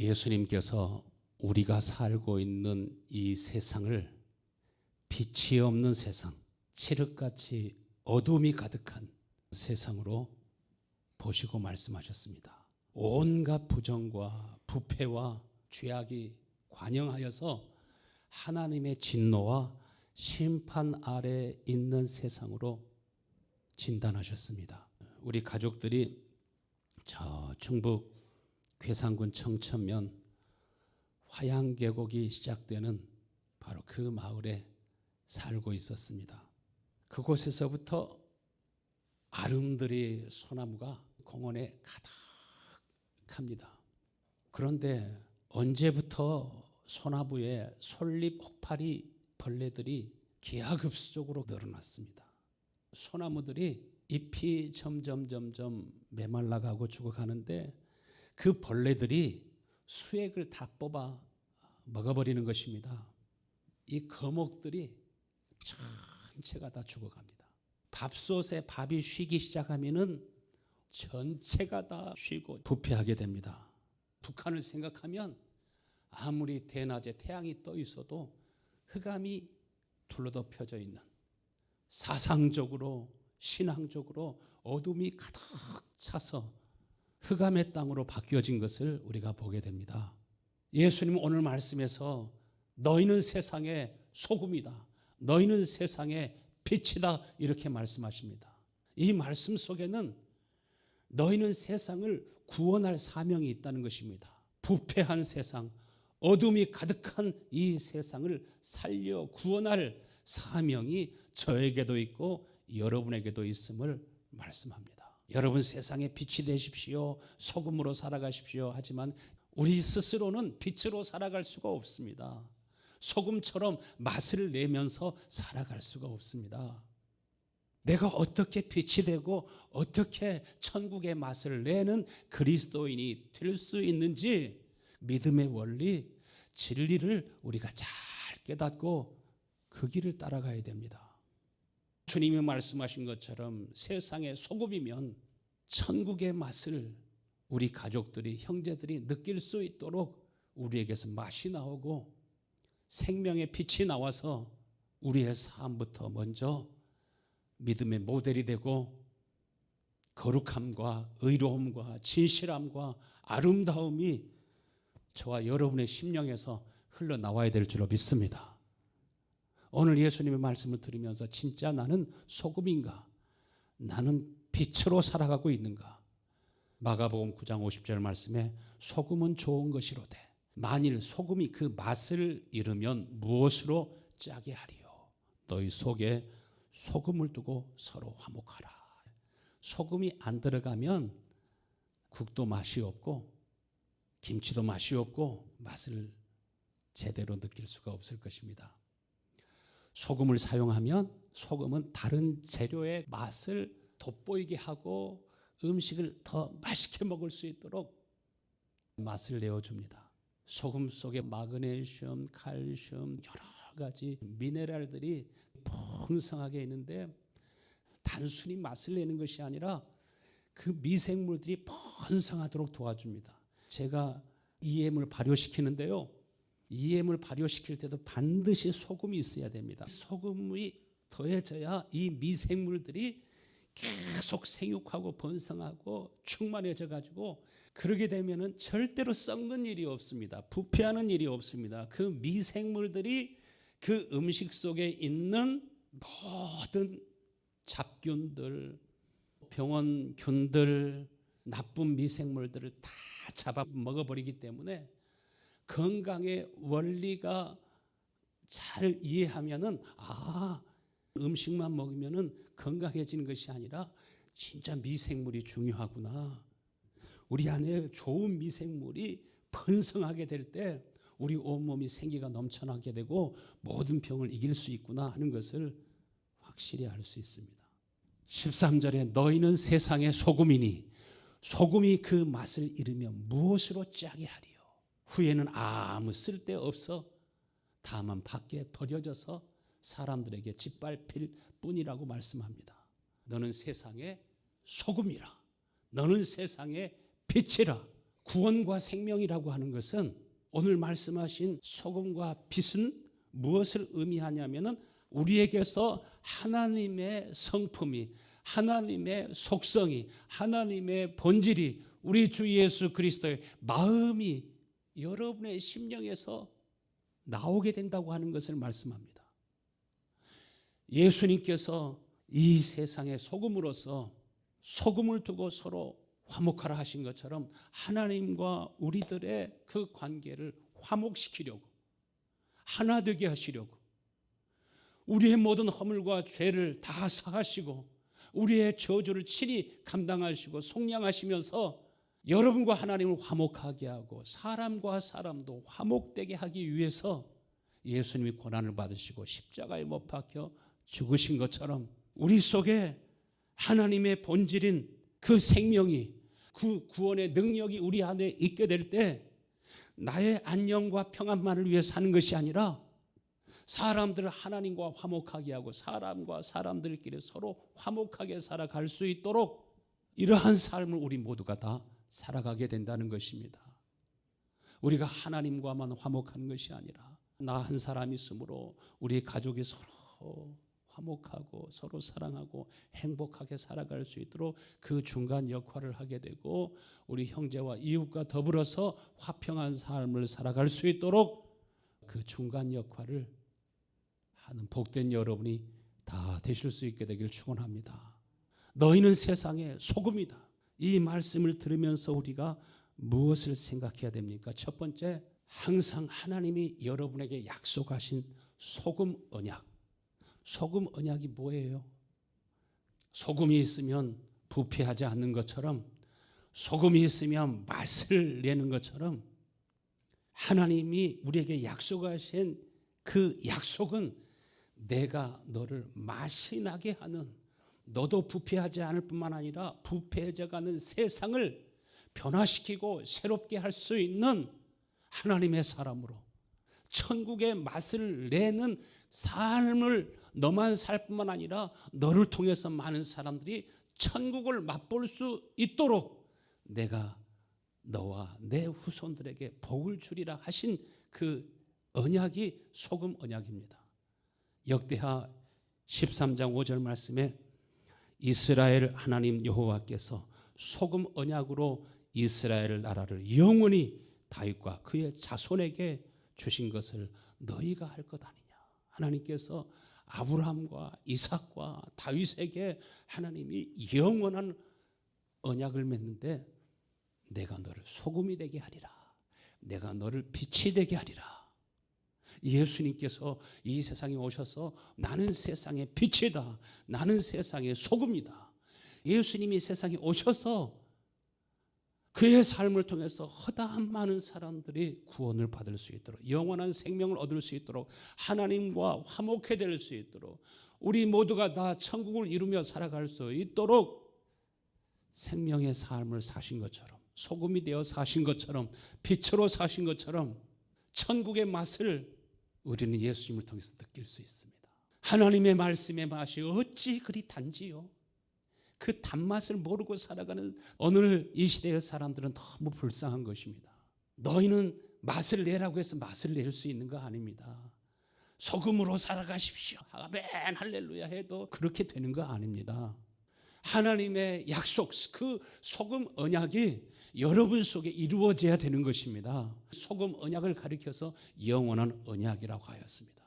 예수님께서 우리가 살고 있는 이 세상을 빛이 없는 세상, 칠흑같이 어둠이 가득한 세상으로 보시고 말씀하셨습니다. 온갖 부정과 부패와 죄악이 관영하여서 하나님의 진노와 심판 아래 있는 세상으로 진단하셨습니다. 우리 가족들이 저 충북 괴산군 청천면 화양 계곡이 시작되는 바로 그 마을에 살고 있었습니다. 그곳에서부터 아름드리 소나무가 공원에 가득합니다. 그런데 언제부터 소나무에 솔잎 혹파리 벌레들이 기하급수적으로 늘어났습니다. 소나무들이 잎이 점점 점점 메말라가고 죽어가는데 그 벌레들이 수액을 다 뽑아 먹어버리는 것입니다. 이 거목들이 전체가 다 죽어갑니다. 밥솥에 밥이 쉬기 시작하면은 전체가 다 쉬고 부패하게 됩니다. 북한을 생각하면 아무리 대낮에 태양이 떠 있어도 흑암이 둘러덮여져 있는 사상적으로 신앙적으로 어둠이 가득 차서 흑암의 땅으로 바뀌어진 것을 우리가 보게 됩니다. 예수님 오늘 말씀에서 너희는 세상의 소금이다. 너희는 세상의 빛이다. 이렇게 말씀하십니다. 이 말씀 속에는 너희는 세상을 구원할 사명이 있다는 것입니다. 부패한 세상, 어둠이 가득한 이 세상을 살려 구원할 사명이 저에게도 있고 여러분에게도 있음을 말씀합니다. 여러분 세상에 빛이 되십시오. 소금으로 살아가십시오. 하지만 우리 스스로는 빛으로 살아갈 수가 없습니다. 소금처럼 맛을 내면서 살아갈 수가 없습니다. 내가 어떻게 빛이 되고 어떻게 천국의 맛을 내는 그리스도인이 될 수 있는지 믿음의 원리, 진리를 우리가 잘 깨닫고 그 길을 따라가야 됩니다. 주님이 말씀하신 것처럼 세상의 소금이면 천국의 맛을 우리 가족들이, 형제들이 느낄 수 있도록 우리에게서 맛이 나오고 생명의 빛이 나와서 우리의 삶부터 먼저 믿음의 모델이 되고 거룩함과 의로움과 진실함과 아름다움이 저와 여러분의 심령에서 흘러나와야 될 줄로 믿습니다. 오늘 예수님의 말씀을 들으면서 진짜 나는 소금인가? 나는 빛으로 살아가고 있는가? 마가복음 9장 50절 말씀에 소금은 좋은 것이로되 만일 소금이 그 맛을 잃으면 무엇으로 짜게 하리요? 너희 속에 소금을 두고 서로 화목하라. 소금이 안 들어가면 국도 맛이 없고 김치도 맛이 없고 맛을 제대로 느낄 수가 없을 것입니다. 소금을 사용하면 소금은 다른 재료의 맛을 돋보이게 하고 음식을 더 맛있게 먹을 수 있도록 맛을 내어줍니다. 소금 속에 마그네슘, 칼슘, 여러 가지 미네랄들이 풍성하게 있는데 단순히 맛을 내는 것이 아니라 그 미생물들이 번성하도록 도와줍니다. 제가 EM을 발효시키는데요. EM을 발효시킬 때도 반드시 소금이 있어야 됩니다. 소금이 더해져야 이 미생물들이 계속 생육하고 번성하고 충만해져 가지고 그러게 되면은 절대로 썩는 일이 없습니다. 부패하는 일이 없습니다. 그 미생물들이 그 음식 속에 있는 모든 잡균들, 병원균들, 나쁜 미생물들을 다 잡아 먹어버리기 때문에 건강의 원리가 잘 이해하면은 아 음식만 먹으면은 건강해지는 것이 아니라 진짜 미생물이 중요하구나. 우리 안에 좋은 미생물이 번성하게 될 때 우리 온몸이 생기가 넘쳐나게 되고 모든 병을 이길 수 있구나 하는 것을 확실히 알 수 있습니다. 13절에 너희는 세상의 소금이니 소금이 그 맛을 잃으면 무엇으로 짜게 하리요? 후에는 아무 쓸데 없어 다만 밖에 버려져서 사람들에게 짓밟힐 뿐이라고 말씀합니다. 너는 세상의 소금이라. 너는 세상의 빛이라. 구원과 생명이라고 하는 것은 오늘 말씀하신 소금과 빛은 무엇을 의미하냐면은 우리에게서 하나님의 성품이 하나님의 속성이 하나님의 본질이 우리 주 예수 그리스도의 마음이 여러분의 심령에서 나오게 된다고 하는 것을 말씀합니다. 예수님께서 이 세상의 소금으로서 소금을 두고 서로 화목하라 하신 것처럼 하나님과 우리들의 그 관계를 화목시키려고 하나 되게 하시려고 우리의 모든 허물과 죄를 다 사하시고 우리의 저주를 친히 감당하시고 속량하시면서 여러분과 하나님을 화목하게 하고 사람과 사람도 화목되게 하기 위해서 예수님이 고난을 받으시고 십자가에 못 박혀 죽으신 것처럼 우리 속에 하나님의 본질인 그 생명이 그 구원의 능력이 우리 안에 있게 될 때 나의 안녕과 평안만을 위해 사는 것이 아니라 사람들을 하나님과 화목하게 하고 사람과 사람들끼리 서로 화목하게 살아갈 수 있도록 이러한 삶을 우리 모두가 다 살아가게 된다는 것입니다. 우리가 하나님과만 화목한 것이 아니라 나 한 사람 있으므로 우리 가족이 서로 화목하고 서로 사랑하고 행복하게 살아갈 수 있도록 그 중간 역할을 하게 되고 우리 형제와 이웃과 더불어서 화평한 삶을 살아갈 수 있도록 그 중간 역할을 하는 복된 여러분이 다 되실 수 있게 되길 축원합니다. 너희는 세상의 소금이다. 이 말씀을 들으면서 우리가 무엇을 생각해야 됩니까? 첫 번째, 항상 하나님이 여러분에게 약속하신 소금 언약. 소금 언약이 뭐예요? 소금이 있으면 부패하지 않는 것처럼 소금이 있으면 맛을 내는 것처럼 하나님이 우리에게 약속하신 그 약속은 내가 너를 맛이 나게 하는 너도 부패하지 않을 뿐만 아니라 부패해져가는 세상을 변화시키고 새롭게 할 수 있는 하나님의 사람으로 천국의 맛을 내는 삶을 너만 살 뿐만 아니라 너를 통해서 많은 사람들이 천국을 맛볼 수 있도록 내가 너와 내 후손들에게 복을 주리라 하신 그 언약이 소금 언약입니다. 역대하 13장 5절 말씀에 이스라엘 하나님 여호와께서 소금 언약으로 이스라엘 나라를 영원히 다윗과 그의 자손에게 주신 것을 너희가 할 것 아니냐. 하나님께서 아브라함과 이삭과 다윗에게 하나님이 영원한 언약을 맺는데 내가 너를 소금이 되게 하리라. 내가 너를 빛이 되게 하리라. 예수님께서 이 세상에 오셔서 나는 세상의 빛이다. 나는 세상의 소금이다. 예수님이 세상에 오셔서 그의 삶을 통해서 허다한 많은 사람들이 구원을 받을 수 있도록 영원한 생명을 얻을 수 있도록 하나님과 화목해 될 수 있도록 우리 모두가 다 천국을 이루며 살아갈 수 있도록 생명의 삶을 사신 것처럼 소금이 되어 사신 것처럼 빛으로 사신 것처럼 천국의 맛을 우리는 예수님을 통해서 느낄 수 있습니다. 하나님의 말씀의 맛이 어찌 그리 단지요? 그 단맛을 모르고 살아가는 오늘 이 시대의 사람들은 너무 불쌍한 것입니다. 너희는 맛을 내라고 해서 맛을 낼 수 있는 거 아닙니다. 소금으로 살아가십시오. 아멘 할렐루야 해도 그렇게 되는 거 아닙니다. 하나님의 약속, 그 소금 언약이 여러분 속에 이루어져야 되는 것입니다. 소금 언약을 가리켜서 영원한 언약이라고 하였습니다.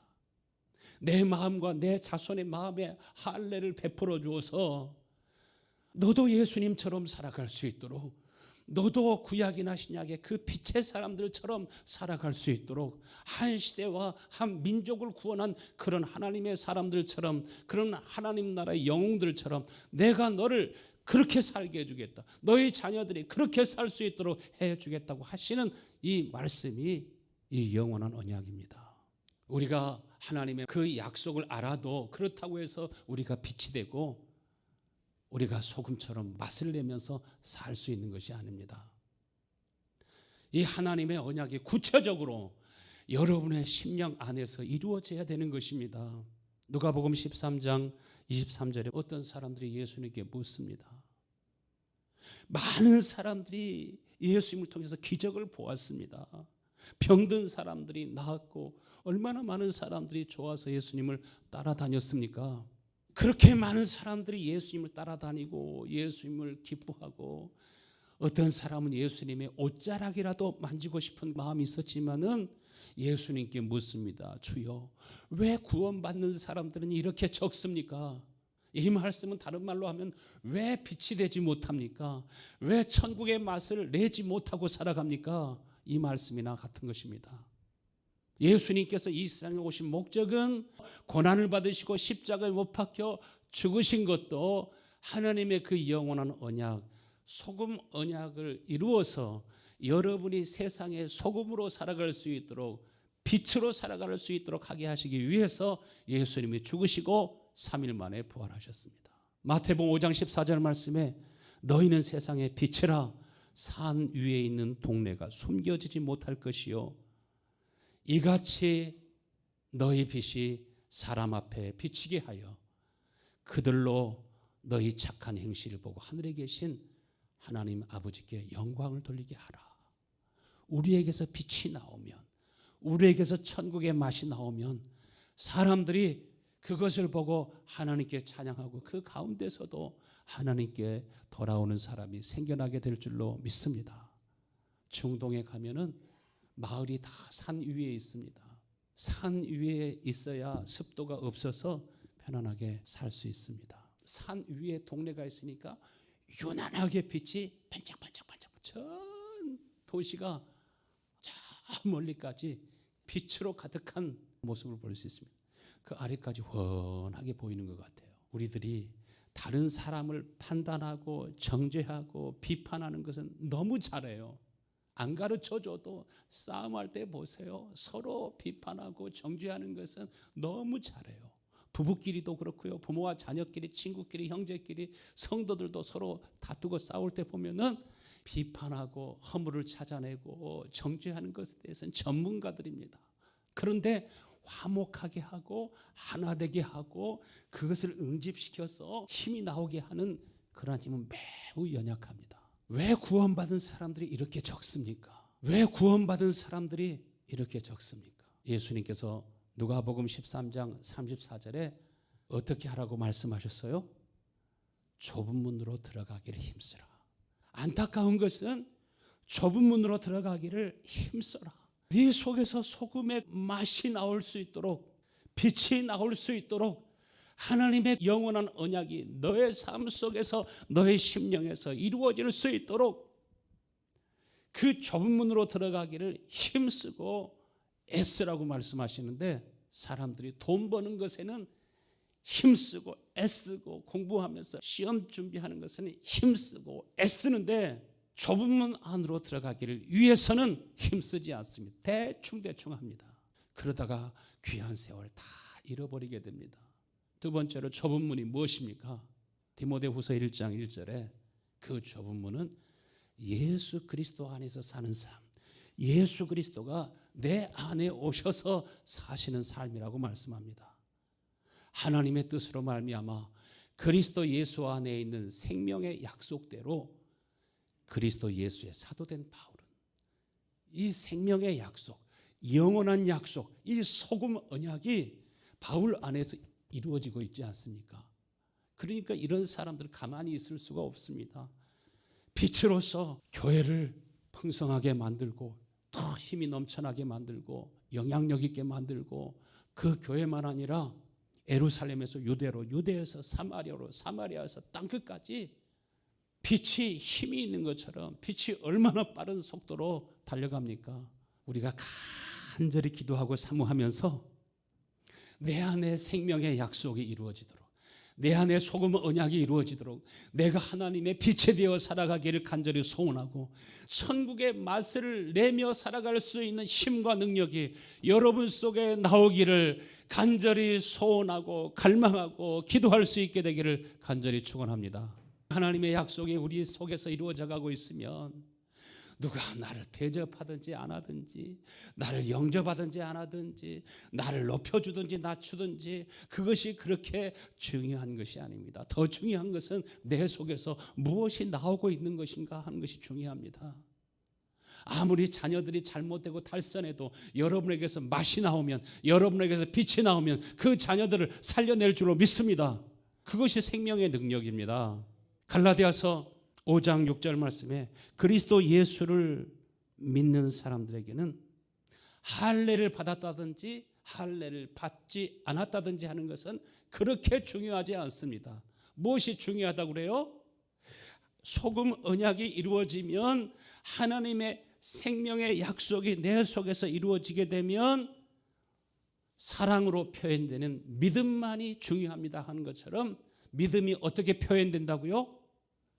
내 마음과 내 자손의 마음에 할례를 베풀어 주어서 너도 예수님처럼 살아갈 수 있도록 너도 구약이나 신약의 그 빛의 사람들처럼 살아갈 수 있도록 한 시대와 한 민족을 구원한 그런 하나님의 사람들처럼 그런 하나님 나라의 영웅들처럼 내가 너를 그렇게 살게 해주겠다. 너희 자녀들이 그렇게 살 수 있도록 해주겠다고 하시는 이 말씀이 이 영원한 언약입니다. 우리가 하나님의 그 약속을 알아도 그렇다고 해서 우리가 빛이 되고 우리가 소금처럼 맛을 내면서 살 수 있는 것이 아닙니다. 이 하나님의 언약이 구체적으로 여러분의 심령 안에서 이루어져야 되는 것입니다. 누가복음 13장 23절에 어떤 사람들이 예수님께 묻습니다. 많은 사람들이 예수님을 통해서 기적을 보았습니다. 병든 사람들이 나았고 얼마나 많은 사람들이 좋아서 예수님을 따라다녔습니까? 그렇게 많은 사람들이 예수님을 따라다니고 예수님을 기뻐하고 어떤 사람은 예수님의 옷자락이라도 만지고 싶은 마음이 있었지만은 예수님께 묻습니다. 주여, 왜 구원받는 사람들은 이렇게 적습니까? 이 말씀은 다른 말로 하면 왜 빛이 되지 못합니까? 왜 천국의 맛을 내지 못하고 살아갑니까? 이 말씀이나 같은 것입니다. 예수님께서 이 세상에 오신 목적은 고난을 받으시고 십자가에 못 박혀 죽으신 것도 하나님의 그 영원한 언약, 소금 언약을 이루어서 여러분이 세상에 소금으로 살아갈 수 있도록 빛으로 살아갈 수 있도록 하게 하시기 위해서 예수님이 죽으시고 3일 만에 부활하셨습니다. 마태복음 5장 14절 말씀에 너희는 세상의 빛이라 산 위에 있는 동네가 숨겨지지 못할 것이요 이같이 너희 빛이 사람 앞에 비치게 하여 그들로 너희 착한 행실을 보고 하늘에 계신 하나님 아버지께 영광을 돌리게 하라. 우리에게서 빛이 나오면 우리에게서 천국의 맛이 나오면 사람들이 그것을 보고 하나님께 찬양하고 그 가운데서도 하나님께 돌아오는 사람이 생겨나게 될 줄로 믿습니다. 중동에 가면은 마을이 다 산 위에 있습니다. 산 위에 있어야 습도가 없어서 편안하게 살 수 있습니다. 산 위에 동네가 있으니까 유난하게 빛이 반짝반짝반짝 전 도시가 저 멀리까지 빛으로 가득한 모습을 볼 수 있습니다. 그 아래까지 훤하게 보이는 것 같아요. 우리들이 다른 사람을 판단하고 정죄하고 비판하는 것은 너무 잘해요. 안 가르쳐 줘도 싸움할 때 보세요. 서로 비판하고 정죄하는 것은 너무 잘해요. 부부끼리도 그렇고요. 부모와 자녀끼리, 친구끼리, 형제끼리, 성도들도 서로 다투고 싸울 때 보면은 비판하고 허물을 찾아내고 정죄하는 것에 대해서는 전문가들입니다. 그런데 화목하게 하고 하나 되게 하고 그것을 응집시켜서 힘이 나오게 하는 그러한 힘은 매우 연약합니다. 왜 구원받은 사람들이 이렇게 적습니까? 왜 구원받은 사람들이 이렇게 적습니까? 예수님께서 누가복음 13장 34절에 어떻게 하라고 말씀하셨어요? 좁은 문으로 들어가기를 힘쓰라. 안타까운 것은 좁은 문으로 들어가기를 힘써라. 네 속에서 소금의 맛이 나올 수 있도록 빛이 나올 수 있도록 하나님의 영원한 언약이 너의 삶 속에서 너의 심령에서 이루어질 수 있도록 그 좁은 문으로 들어가기를 힘쓰고 애쓰라고 말씀하시는데 사람들이 돈 버는 것에는 힘쓰고 애쓰고 공부하면서 시험 준비하는 것은 힘쓰고 애쓰는데 좁은 문 안으로 들어가기를 위해서는 힘쓰지 않습니다. 대충 대충 합니다. 그러다가 귀한 세월 다 잃어버리게 됩니다. 두 번째로 좁은 문이 무엇입니까? 디모데후서 1장 1절에 그 좁은 문은 예수 그리스도 안에서 사는 삶. 예수 그리스도가 내 안에 오셔서 사시는 삶이라고 말씀합니다. 하나님의 뜻으로 말미암아 그리스도 예수 안에 있는 생명의 약속대로 그리스도 예수의 사도된 바울은 이 생명의 약속, 영원한 약속, 이 소금 언약이 바울 안에서 이루어지고 있지 않습니까? 그러니까 이런 사람들 가만히 있을 수가 없습니다. 빛으로서 교회를 풍성하게 만들고 더 힘이 넘쳐나게 만들고 영향력 있게 만들고 그 교회만 아니라 에루살렘에서 유대로 유대에서 사마리아로 사마리아에서 땅끝까지 빛이 힘이 있는 것처럼 빛이 얼마나 빠른 속도로 달려갑니까? 우리가 간절히 기도하고 사모하면서 내 안에 생명의 약속이 이루어지도록 내 안에 소금 언약이 이루어지도록 내가 하나님의 빛에 되어 살아가기를 간절히 소원하고 천국의 맛을 내며 살아갈 수 있는 힘과 능력이 여러분 속에 나오기를 간절히 소원하고 갈망하고 기도할 수 있게 되기를 간절히 축원합니다. 하나님의 약속이 우리 속에서 이루어져 가고 있으면 누가 나를 대접하든지 안 하든지 나를 영접하든지 안 하든지 나를 높여주든지 낮추든지 그것이 그렇게 중요한 것이 아닙니다. 더 중요한 것은 내 속에서 무엇이 나오고 있는 것인가 하는 것이 중요합니다. 아무리 자녀들이 잘못되고 탈선해도 여러분에게서 맛이 나오면 여러분에게서 빛이 나오면 그 자녀들을 살려낼 줄로 믿습니다. 그것이 생명의 능력입니다. 갈라디아서 5장 6절 말씀에 그리스도 예수를 믿는 사람들에게는 할례를 받았다든지 할례를 받지 않았다든지 하는 것은 그렇게 중요하지 않습니다. 무엇이 중요하다고 그래요? 소금 언약이 이루어지면 하나님의 생명의 약속이 내 속에서 이루어지게 되면 사랑으로 표현되는 믿음만이 중요합니다 하는 것처럼 믿음이 어떻게 표현된다고요?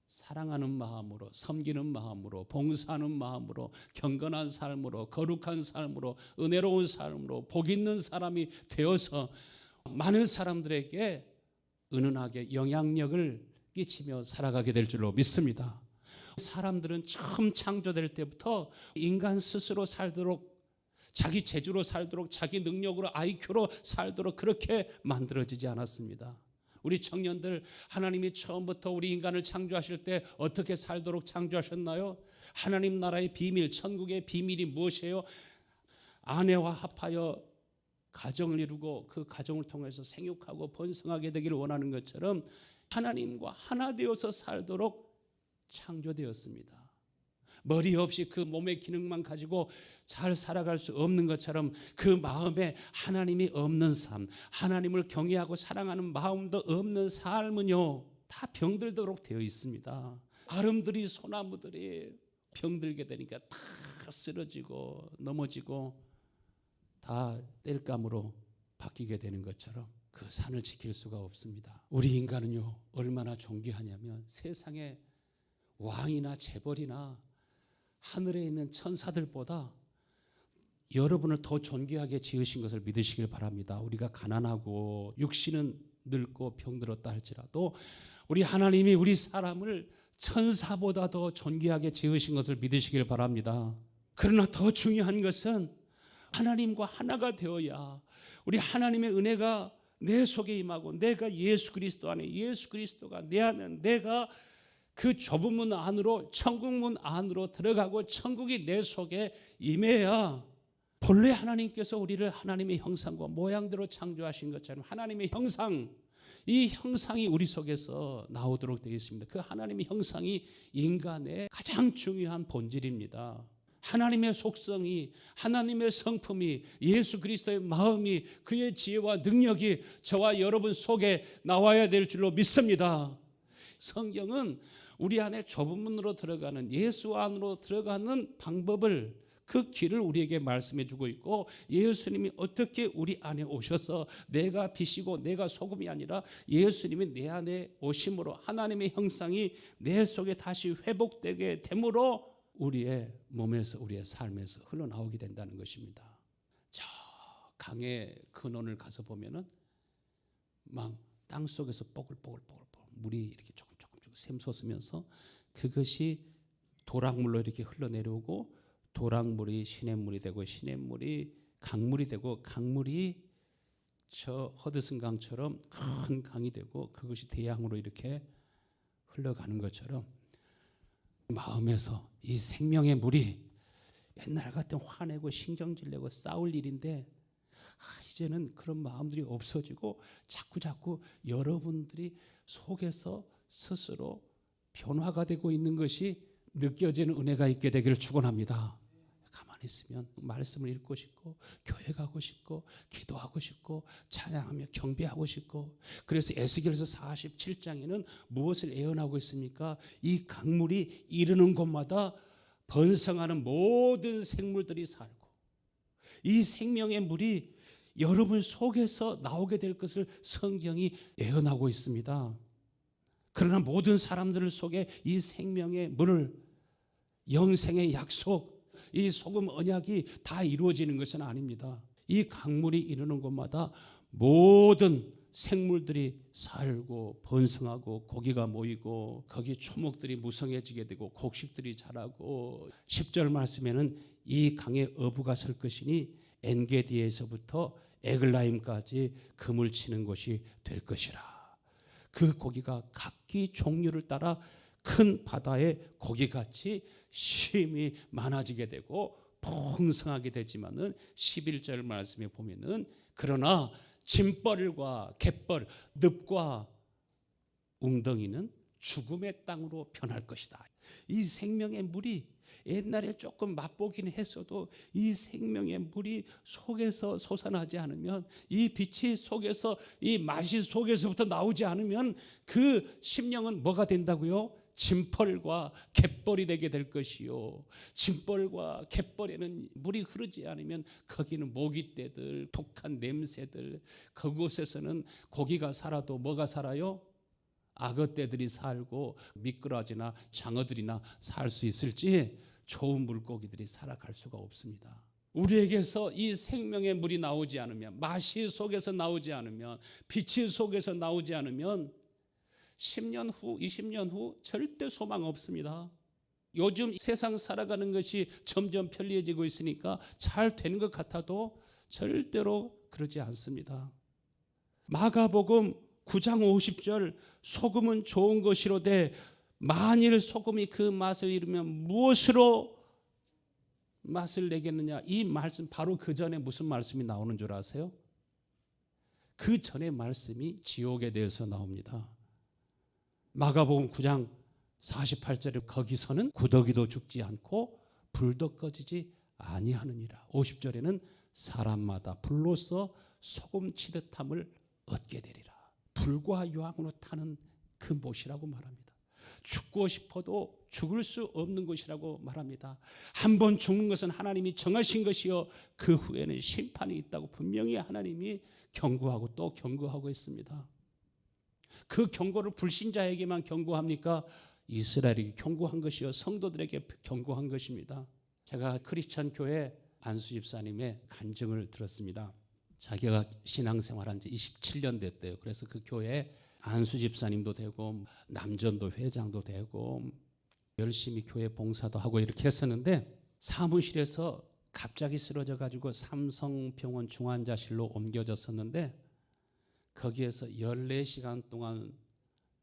사랑하는 마음으로 섬기는 마음으로 봉사하는 마음으로 경건한 삶으로 거룩한 삶으로 은혜로운 삶으로 복 있는 사람이 되어서 많은 사람들에게 은은하게 영향력을 끼치며 살아가게 될 줄로 믿습니다. 사람들은 처음 창조될 때부터 인간 스스로 살도록 자기 재주로 살도록 자기 능력으로 IQ로 살도록 그렇게 만들어지지 않았습니다. 우리 청년들 하나님이 처음부터 우리 인간을 창조하실 때 어떻게 살도록 창조하셨나요? 하나님 나라의 비밀, 천국의 비밀이 무엇이에요? 아내와 합하여 가정을 이루고 그 가정을 통해서 생육하고 번성하게 되기를 원하는 것처럼 하나님과 하나 되어서 살도록 창조되었습니다. 머리 없이 그 몸의 기능만 가지고 잘 살아갈 수 없는 것처럼 그 마음에 하나님이 없는 삶, 하나님을 경외하고 사랑하는 마음도 없는 삶은요, 다 병들도록 되어 있습니다. 아름들이 소나무들이 병들게 되니까 다 쓰러지고 넘어지고 다 땔감으로 바뀌게 되는 것처럼 그 산을 지킬 수가 없습니다. 우리 인간은요, 얼마나 존귀하냐면 세상에 왕이나 재벌이나 하늘에 있는 천사들보다 여러분을 더 존귀하게 지으신 것을 믿으시길 바랍니다. 우리가 가난하고 육신은 늙고 병들었다 할지라도 우리 하나님이 우리 사람을 천사보다 더 존귀하게 지으신 것을 믿으시길 바랍니다. 그러나 더 중요한 것은 하나님과 하나가 되어야 우리 하나님의 은혜가 내 속에 임하고 내가 예수 그리스도 안에 예수 그리스도가 내 안에 내가 그 좁은 문 안으로 천국 문 안으로 들어가고 천국이 내 속에 임해야 본래 하나님께서 우리를 하나님의 형상과 모양대로 창조하신 것처럼 하나님의 형상 이 형상이 우리 속에서 나오도록 되어 있습니다. 그 하나님의 형상이 인간의 가장 중요한 본질입니다. 하나님의 속성이 하나님의 성품이 예수 그리스도의 마음이 그의 지혜와 능력이 저와 여러분 속에 나와야 될 줄로 믿습니다. 성경은 우리 안에 좁은 문으로 들어가는 예수 안으로 들어가는 방법을 그 길을 우리에게 말씀해 주고 있고 예수님이 어떻게 우리 안에 오셔서 내가 빛이고 내가 소금이 아니라 예수님이 내 안에 오심으로 하나님의 형상이 내 속에 다시 회복되게 됨으로 우리의 몸에서 우리의 삶에서 흘러나오게 된다는 것입니다. 저 강의 근원을 가서 보면은 막 땅 속에서 뽀글뽀글뽀글 물이 이렇게 조금 샘솟으면서 그것이 도락물로 이렇게 흘러내려오고 도락물이 시냇물이 되고 시냇물이 강물이 되고 강물이 저 허드슨 강처럼 큰 강이 되고 그것이 대양으로 이렇게 흘러가는 것처럼 마음에서 이 생명의 물이 옛날 같은 화내고 신경질 내고 싸울 일인데 아, 이제는 그런 마음들이 없어지고 자꾸 자꾸 여러분들이 속에서 스스로 변화가 되고 있는 것이 느껴지는 은혜가 있게 되기를 축원합니다. 가만히 있으면 말씀을 읽고 싶고 교회 가고 싶고 기도하고 싶고 찬양하며 경배하고 싶고 그래서 에스겔서 47장에는 무엇을 예언하고 있습니까? 이 강물이 이르는 곳마다 번성하는 모든 생물들이 살고 이 생명의 물이 여러분 속에서 나오게 될 것을 성경이 예언하고 있습니다. 그러나 모든 사람들 속에 이 생명의 물을 영생의 약속 이 소금 언약이 다 이루어지는 것은 아닙니다. 이 강물이 이르는 곳마다 모든 생물들이 살고 번성하고 고기가 모이고 거기 초목들이 무성해지게 되고 곡식들이 자라고 10절 말씀에는 이 강에 어부가 설 것이니 엔게디에서부터 에글라임까지 금을 치는 곳이 될 것이라. 그 고기가 각기 종류를 따라 큰 바다의 고기같이 쉼이 많아지게 되고 풍성하게 되지만은 11절 말씀에 보면은 그러나 짐벌과 갯벌 늪과 웅덩이는 죽음의 땅으로 변할 것이다. 이 생명의 물이 옛날에 조금 맛보긴 했어도 이 생명의 물이 속에서 솟아나지 않으면 이 빛이 속에서 이 맛이 속에서부터 나오지 않으면 그 심령은 뭐가 된다고요? 짐벌과 갯벌이 되게 될 것이요. 짐벌과 갯벌에는 물이 흐르지 않으면 거기는 모기떼들, 독한 냄새들, 그곳에서는 고기가 살아도 뭐가 살아요? 악어떼들이 살고 미꾸라지나 장어들이나 살 수 있을지 좋은 물고기들이 살아갈 수가 없습니다. 우리에게서 이 생명의 물이 나오지 않으면 맛이 속에서 나오지 않으면 빛이 속에서 나오지 않으면 10년 후, 20년 후 절대 소망 없습니다. 요즘 세상 살아가는 것이 점점 편리해지고 있으니까 잘 되는 것 같아도 절대로 그러지 않습니다. 마가복음 9장 50절 소금은 좋은 것이로되 만일 소금이 그 맛을 잃으면 무엇으로 맛을 내겠느냐 이 말씀 바로 그 전에 무슨 말씀이 나오는 줄 아세요? 그 전에 말씀이 지옥에 대해서 나옵니다. 마가복음 9장 48절에 거기서는 구더기도 죽지 않고 불도 꺼지지 아니하느니라. 50절에는 사람마다 불로서 소금 치듯함을 얻게 되리라. 불과 유황으로 타는 그 못이라고 말합니다. 죽고 싶어도 죽을 수 없는 것이라고 말합니다. 한 번 죽는 것은 하나님이 정하신 것이요 그 후에는 심판이 있다고 분명히 하나님이 경고하고 또 경고하고 있습니다. 그 경고를 불신자에게만 경고합니까? 이스라엘에게 경고한 것이요 성도들에게 경고한 것입니다. 제가 크리스천 교회 안수 집사님의 간증을 들었습니다. 자기가 신앙생활한 지 27년 됐대요. 그래서 그 교회 안수 집사님도 되고 남전도 회장도 되고 열심히 교회 봉사도 하고 이렇게 했었는데 사무실에서 갑자기 쓰러져 가지고 삼성병원 중환자실로 옮겨졌었는데 거기에서 14시간 동안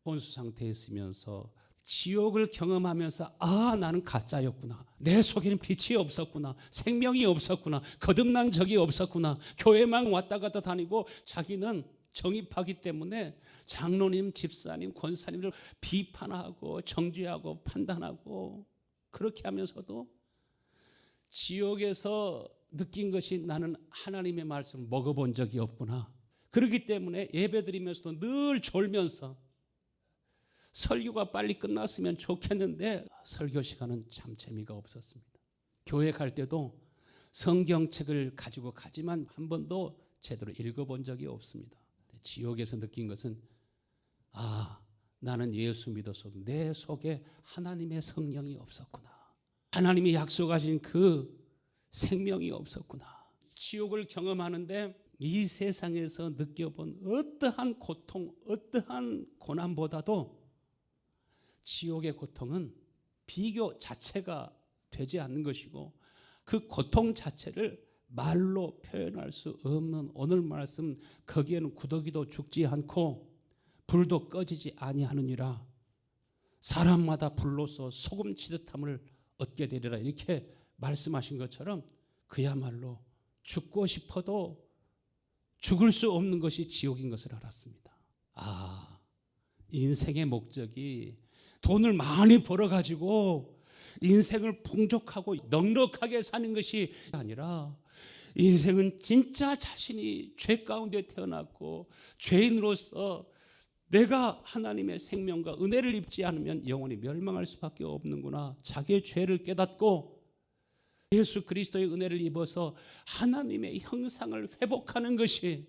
혼수 상태에 있으면서 지옥을 경험하면서 아 나는 가짜였구나. 내 속에는 빛이 없었구나. 생명이 없었구나. 거듭난 적이 없었구나. 교회만 왔다 갔다 다니고 자기는 정입하기 때문에 장로님 집사님 권사님들 비판하고 정죄하고 판단하고 그렇게 하면서도 지옥에서 느낀 것이 나는 하나님의 말씀을 먹어본 적이 없구나. 그렇기 때문에 예배드리면서도 늘 졸면서 설교가 빨리 끝났으면 좋겠는데 설교 시간은 참 재미가 없었습니다. 교회 갈 때도 성경책을 가지고 가지만 한 번도 제대로 읽어본 적이 없습니다. 지옥에서 느낀 것은 아 나는 예수 믿었어도 내 속에 하나님의 성령이 없었구나. 하나님이 약속하신 그 생명이 없었구나. 지옥을 경험하는데 이 세상에서 느껴본 어떠한 고통, 어떠한 고난보다도 지옥의 고통은 비교 자체가 되지 않는 것이고 그 고통 자체를 말로 표현할 수 없는 오늘 말씀 거기에는 구더기도 죽지 않고 불도 꺼지지 아니하느니라 사람마다 불로서 소금 치듯함을 얻게 되리라 이렇게 말씀하신 것처럼 그야말로 죽고 싶어도 죽을 수 없는 것이 지옥인 것을 알았습니다. 아, 인생의 목적이 돈을 많이 벌어가지고 인생을 풍족하고 넉넉하게 사는 것이 아니라 인생은 진짜 자신이 죄 가운데 태어났고 죄인으로서 내가 하나님의 생명과 은혜를 입지 않으면 영원히 멸망할 수밖에 없는구나. 자기의 죄를 깨닫고 예수 그리스도의 은혜를 입어서 하나님의 형상을 회복하는 것이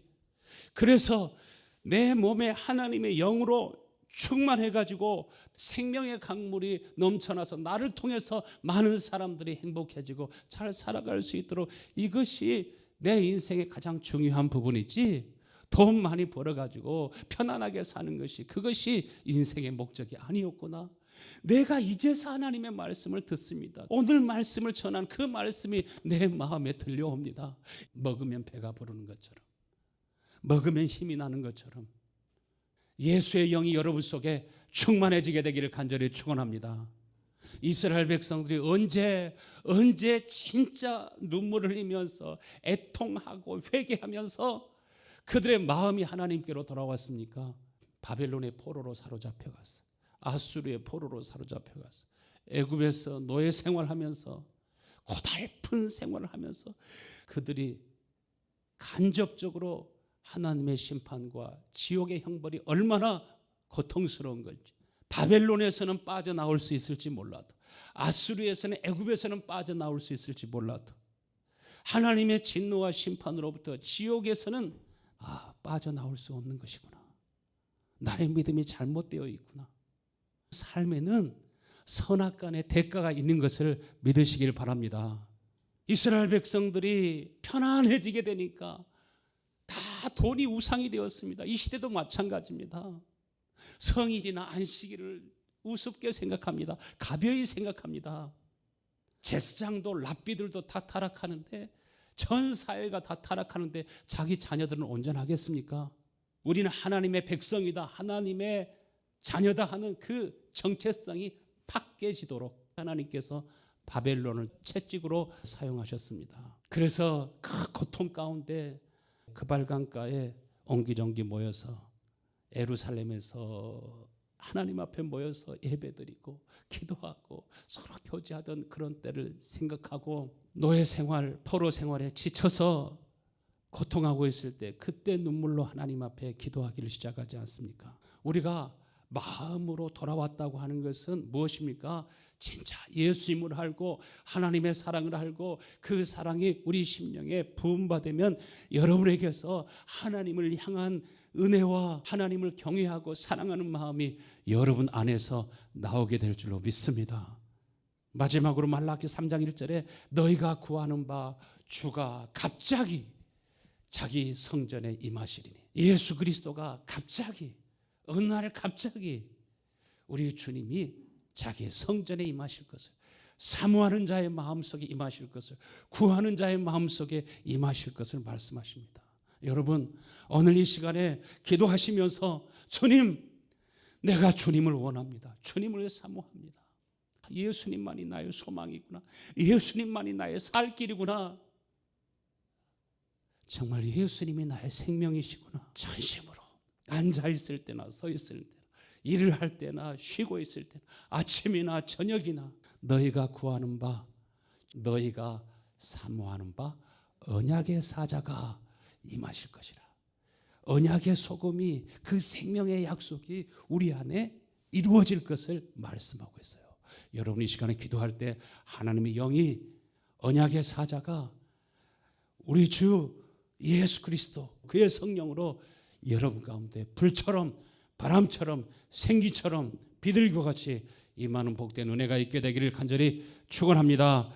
그래서 내 몸에 하나님의 영으로 충만해 가지고 생명의 강물이 넘쳐나서 나를 통해서 많은 사람들이 행복해지고 잘 살아갈 수 있도록 이것이 내 인생의 가장 중요한 부분이지 돈 많이 벌어 가지고 편안하게 사는 것이 그것이 인생의 목적이 아니었구나. 내가 이제서 하나님의 말씀을 듣습니다. 오늘 말씀을 전한 그 말씀이 내 마음에 들려옵니다. 먹으면 배가 부르는 것처럼, 먹으면 힘이 나는 것처럼, 예수의 영이 여러분 속에 충만해지게 되기를 간절히 축원합니다. 이스라엘 백성들이 언제 언제 진짜 눈물을 흘리면서 애통하고 회개하면서 그들의 마음이 하나님께로 돌아왔습니까? 바벨론의 포로로 사로잡혀 갔어. 아수르의 포로로 사로잡혀 갔어. 애굽에서 노예 생활하면서 고달픈 생활을 하면서 그들이 간접적으로 하나님의 심판과 지옥의 형벌이 얼마나 고통스러운 건지 바벨론에서는 빠져나올 수 있을지 몰라도 아수르에서는 애굽에서는 빠져나올 수 있을지 몰라도 하나님의 진노와 심판으로부터 지옥에서는 아 빠져나올 수 없는 것이구나. 나의 믿음이 잘못되어 있구나. 삶에는 선악간의 대가가 있는 것을 믿으시길 바랍니다. 이스라엘 백성들이 편안해지게 되니까 다 돈이 우상이 되었습니다 이 시대도 마찬가지입니다 성일이나 안식일을 우습게 생각합니다. 가벼이 생각합니다. 제사장도 랍비들도 다 타락하는데 전 사회가 다 타락하는데 자기 자녀들은 온전하겠습니까? 우리는 하나님의 백성이다. 하나님의 자녀다 하는 그 정체성이 팍 깨지도록 하나님께서 바벨론을 채찍으로 사용하셨습니다. 그래서 그 고통 가운데 그발강가에 옹기종기 모여서 에루살렘에서 하나님 앞에 모여서 예배드리고 기도하고 서로 교제하던 그런 때를 생각하고 노예 생활, 포로 생활에 지쳐서 고통하고 있을 때 그때 눈물로 하나님 앞에 기도하기를 시작하지 않습니까? 우리가 마음으로 돌아왔다고 하는 것은 무엇입니까? 진짜 예수님을 알고 하나님의 사랑을 알고 그 사랑이 우리 심령에 부음받으면 여러분에게서 하나님을 향한 은혜와 하나님을 경외하고 사랑하는 마음이 여러분 안에서 나오게 될 줄로 믿습니다. 마지막으로 말라기 3장 1절에 너희가 구하는 바 주가 갑자기 자기 성전에 임하시리니 예수 그리스도가 갑자기 어느 날 갑자기 우리 주님이 자기의 성전에 임하실 것을 사모하는 자의 마음속에 임하실 것을 구하는 자의 마음속에 임하실 것을 말씀하십니다. 여러분 오늘 이 시간에 기도하시면서 주님 내가 주님을 원합니다. 주님을 사모합니다. 예수님만이 나의 소망이구나. 예수님만이 나의 살 길이구나. 정말 예수님이 나의 생명이시구나. 전심으로 앉아 있을 때나 서 있을 때나 일을 할 때나 쉬고 있을 때나 아침이나 저녁이나 너희가 구하는 바 너희가 사모하는 바 언약의 사자가 임하실 것이라. 언약의 소금이 그 생명의 약속이 우리 안에 이루어질 것을 말씀하고 있어요. 여러분 이 시간에 기도할 때 하나님의 영이 언약의 사자가 우리 주 예수 그리스도 그의 성령으로 여러분 가운데 불처럼 바람처럼 생기처럼 비둘기와 같이 임하는 복된 은혜가 있게 되기를 간절히 축원합니다.